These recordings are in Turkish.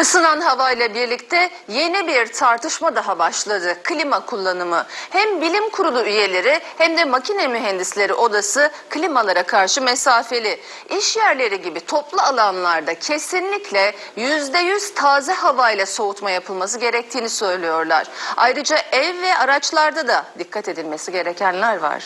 Isınan havayla birlikte yeni bir tartışma daha başladı. Klima kullanımı. Hem bilim kurulu üyeleri hem de makine mühendisleri odası klimalara karşı mesafeli. İş yerleri gibi toplu alanlarda kesinlikle %100 taze havayla soğutma yapılması gerektiğini söylüyorlar. Ayrıca ev ve araçlarda da dikkat edilmesi gerekenler var.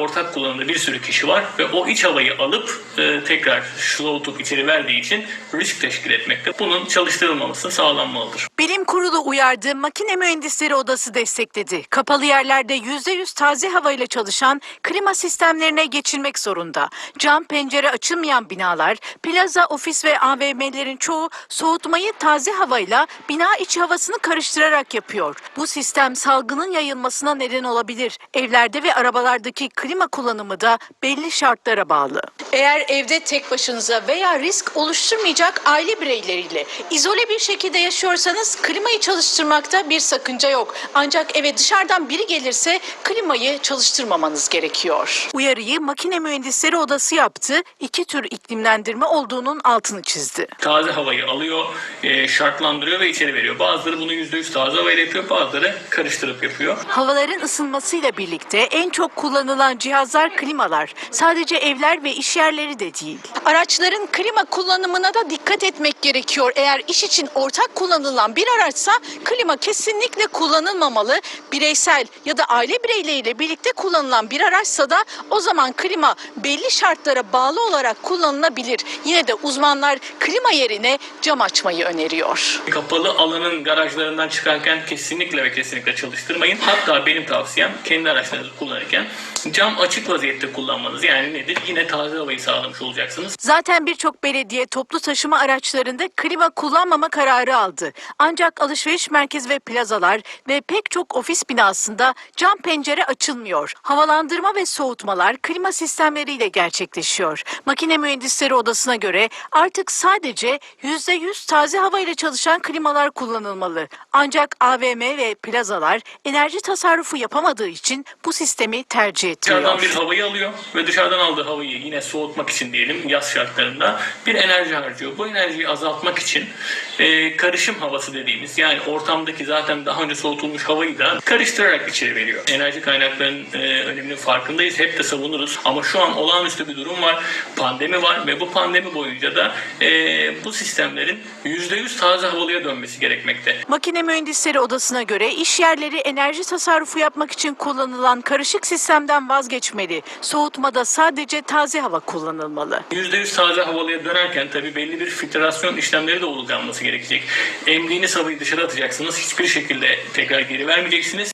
Ortak kullanımda bir sürü kişi var ve o iç havayı alıp e, tekrar soğutup içeri verdiği için risk teşkil etmekte. Bunun çalıştırılmaması sağlanmalıdır. Bilim kurulu uyardı, makine mühendisleri odası destekledi. Kapalı yerlerde %100 taze havayla çalışan klima sistemlerine geçilmek zorunda. Cam pencere açılmayan binalar, plaza, ofis ve AVM'lerin çoğu soğutmayı taze havayla bina içi havasını karıştırarak yapıyor. Bu sistem salgının yayılmasına neden olabilir. Evlerde ve arabalardaki klima kullanımı da belli şartlara bağlı. Eğer evde tek başınıza veya risk oluşturmayacak aile bireyleriyle izole bir şekilde yaşıyorsanız klimayı çalıştırmakta bir sakınca yok. Ancak eve dışarıdan biri gelirse klimayı çalıştırmamanız gerekiyor. Uyarıyı makine mühendisleri odası yaptı. İki tür iklimlendirme olduğunun altını çizdi. Taze havayı alıyor, e, şartlandırıyor ve içeri veriyor. Bazıları bunu %100 taze havayla yapıyor, bazıları karıştırıp yapıyor. Havaların ısınmasıyla birlikte en çok kullanılan cihazlar klimalar. Sadece evler ve iş yerleri de değil. Araçların klima kullanımına da dikkat etmek gerekiyor. Eğer iş için ortak kullanılan bir araçsa klima kesinlikle kullanılmamalı. Bireysel ya da aile bireyleriyle birlikte kullanılan bir araçsa da o zaman klima belli şartlara bağlı olarak kullanılabilir. Yine de uzmanlar klima yerine cam açmayı öneriyor. Kapalı alanın garajlarından çıkarken kesinlikle ve kesinlikle çalıştırmayın. Hatta benim tavsiyem kendi araçlarınızı kullanırken cam açık vaziyette kullanmanız. Yani nedir? Yine taze havayı sağlamış olacaksınız. Zaten birçok belediye toplu taşıma araçlarında klima kullanmama kararı aldı. Ancak alışveriş merkez ve plazalar ve pek çok ofis binasında cam pencere açılmıyor. Havalandırma ve soğutmalar klima sistemleriyle gerçekleşiyor. Makine mühendisleri odasına göre artık sadece %100 taze havayla çalışan klimalar kullanılmalı. Ancak AVM ve plazalar enerji tasarrufu yapamadığı için bu sistemi tercih Dışarıdan bir havayı alıyor ve dışarıdan aldığı havayı yine soğutmak için diyelim yaz şartlarında bir enerji harcıyor. Bu enerjiyi azaltmak için e, karışım havası dediğimiz yani ortamdaki zaten daha önce soğutulmuş havayı da karıştırarak içeri veriyor. Enerji kaynaklarının e, öneminin farkındayız. Hep de savunuruz. Ama şu an olağanüstü bir durum var. Pandemi var ve bu pandemi boyunca da e, bu sistemlerin %100 taze havalıya dönmesi gerekmekte. Makine Mühendisleri Odası'na göre iş yerleri enerji tasarrufu yapmak için kullanılan karışık sistemden vazgeçmeli. Soğutmada sadece taze hava kullanılmalı. %100 taze havalıya dönerken tabii belli bir filtrasyon işlemleri de uygulanması gerekecek. Emdiğiniz havayı dışarı atacaksınız. Hiçbir şekilde tekrar geri vermeyeceksiniz.